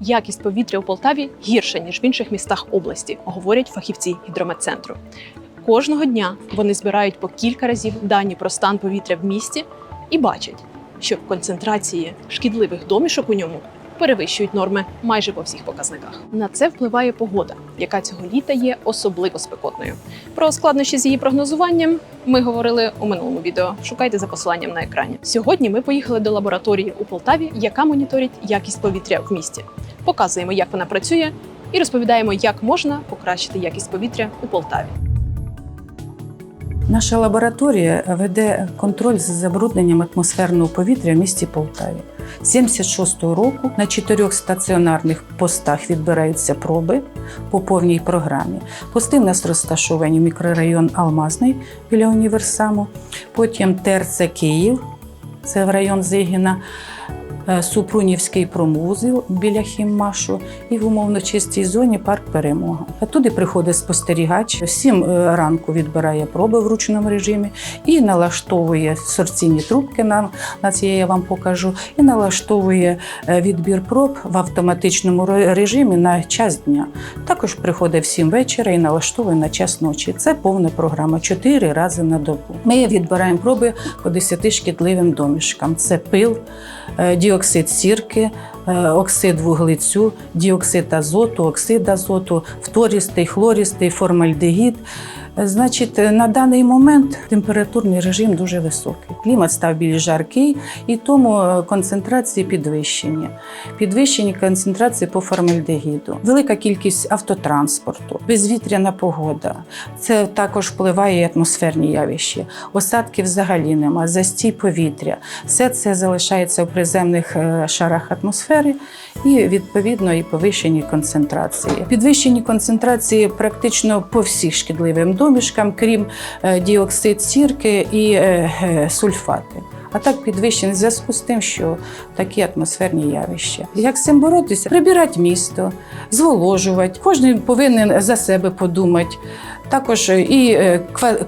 Якість повітря у Полтаві гірша ніж в інших містах області, говорять фахівці гідрометцентру. Кожного дня вони збирають по кілька разів дані про стан повітря в місті і бачать, що концентрації шкідливих домішок у ньому перевищують норми майже по всіх показниках. На це впливає погода, яка цього літа є особливо спекотною. Про складнощі з її прогнозуванням ми говорили у минулому відео. Шукайте за посиланням на екрані. Сьогодні ми поїхали до лабораторії у Полтаві, яка моніторить якість повітря в місті. Показуємо, як вона працює, і розповідаємо, як можна покращити якість повітря у Полтаві. Наша лабораторія веде контроль за забрудненням атмосферного повітря в місті Полтаві. З 76-го року на чотирьох стаціонарних постах відбираються проби по повній програмі. Пости в нас розташовані мікрорайон Алмазний біля універсаму, потім ТРЦ Київ, це в район Зигіна, Супрунівський промвузол біля Хіммашу і в умовно чистій зоні парк Перемога. Туди приходить спостерігач, в сім е, ранку відбирає проби в ручному режимі і налаштовує сорційні трубки. На, на це я вам покажу, і налаштовує е, відбір проб в автоматичному режимі на час дня. Також приходить в 7 вечора і налаштовує на час ночі. Це повна програма 4 рази на добу. Ми відбираємо проби по 10 шкідливим домішкам: це пил, е, діоксид сірки, е, оксид вуглецю, діоксид азоту, оксид азоту, фторістий, хлористий, формальдегід. Значить, е, на даний момент температурний режим дуже високий. Клімат став більш жаркий, і тому е, концентрації підвищені. Підвищені концентрації по формальдегіду. Велика кількість автотранспорту, безвітряна погода. Це також впливає і атмосферні явища. Осадків взагалі нема, застій повітря. Все це залишається в приземних е, шарах атмосфери і відповідно і повищені концентрації. Підвищені концентрації практично по всіх шкідливим домішкам, крім е, діоксид сірки і е, е, сульфати. А так підвищений в зв'язку з тим, що такі атмосферні явища. Як з цим боротися? Прибирати місто, зволожувати. Кожен повинен за себе подумати. Також і е,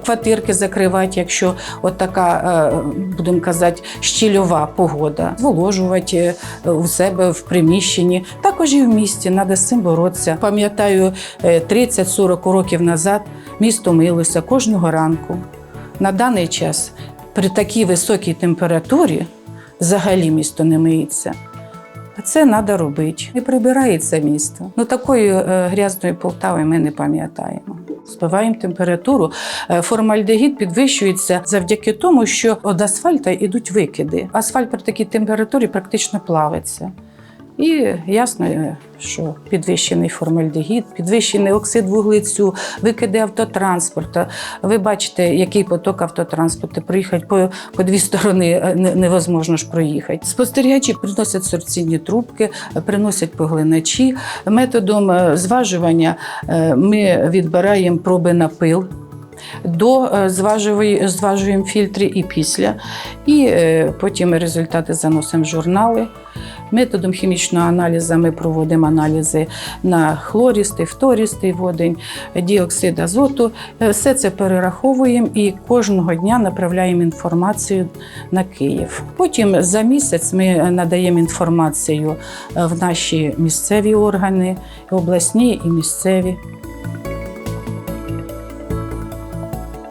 квартирки закривати, якщо от така, е, будемо казати, щільова погода, зволожувати е, у себе в приміщенні. Також і в місті треба з цим боротися. Пам'ятаю, е, 30-40 років назад місто милося кожного ранку. На даний час при такій високій температурі взагалі місто не миється. А це треба робити. І прибирається місто. Ну такої е, грязної Полтави ми не пам'ятаємо. Збиваємо температуру. Е, Формальдегід підвищується завдяки тому, що від асфальту йдуть викиди. Асфальт при такій температурі практично плавиться. І ясно, е, що підвищений формальдегід, підвищений оксид вуглецю, викиди автотранспорту. Ви бачите, який поток автотранспорту. Проїхати по, по дві сторони е, невозможно ж проїхати. Спостерігачі приносять сорційні трубки, приносять поглиначі. Методом е, зважування ми відбираємо проби на пил. До е, зважуємо фільтри і після, і е, потім результати заносимо в журнали. Методом хімічного аналізу ми проводимо аналізи на хлористий, фторістий водень, діоксид азоту. Е, Все це перераховуємо і кожного дня направляємо інформацію на Київ. Потім за місяць ми надаємо інформацію в наші місцеві органи, обласні і місцеві.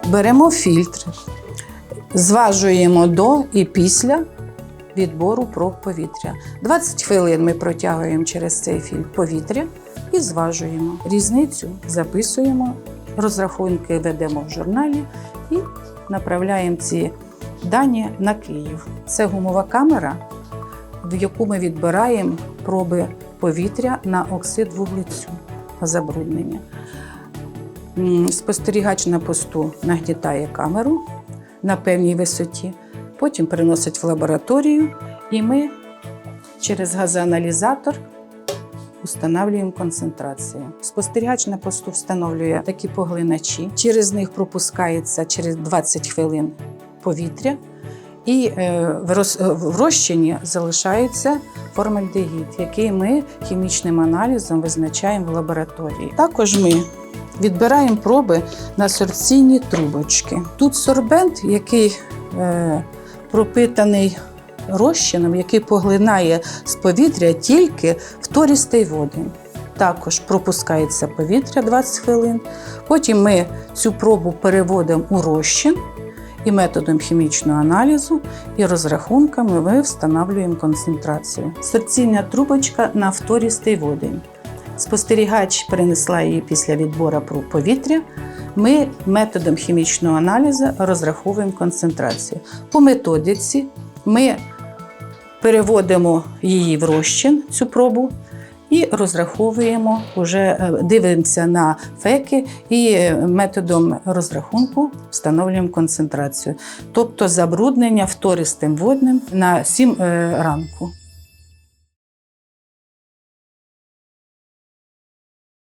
Беремо фільтр, зважуємо до і після відбору проб повітря. 20 хвилин ми протягуємо через цей фільтр повітря і зважуємо. Різницю записуємо, розрахунки ведемо в журналі і направляємо ці дані на Київ. Це гумова камера, в яку ми відбираємо проби повітря на оксид вуглецю забруднення. Спостерігач на посту нагнітає камеру на певній висоті, потім приносить в лабораторію, і ми через газоаналізатор встановлюємо концентрацію. Спостерігач на посту встановлює такі поглиначі. Через них пропускається через 20 хвилин повітря, і е, в розчині залишається формальдегід, який ми хімічним аналізом визначаємо в лабораторії. Також ми відбираємо проби на сорбційні трубочки. Тут сорбент, який е, пропитаний розчином, який поглинає з повітря тільки вторістий водень. Також пропускається повітря 20 хвилин. Потім ми цю пробу переводимо у розчин і методом хімічного аналізу і розрахунками ми встановлюємо концентрацію. Серційна трубочка на вторістий водень. Спостерігач принесла її після відбору пру- повітря. Ми методом хімічного аналізу розраховуємо концентрацію. По методиці ми переводимо її в розчин, цю пробу, і розраховуємо, уже е, дивимося на феки і е, методом розрахунку встановлюємо концентрацію. Тобто забруднення втористим водним на 7 ранку.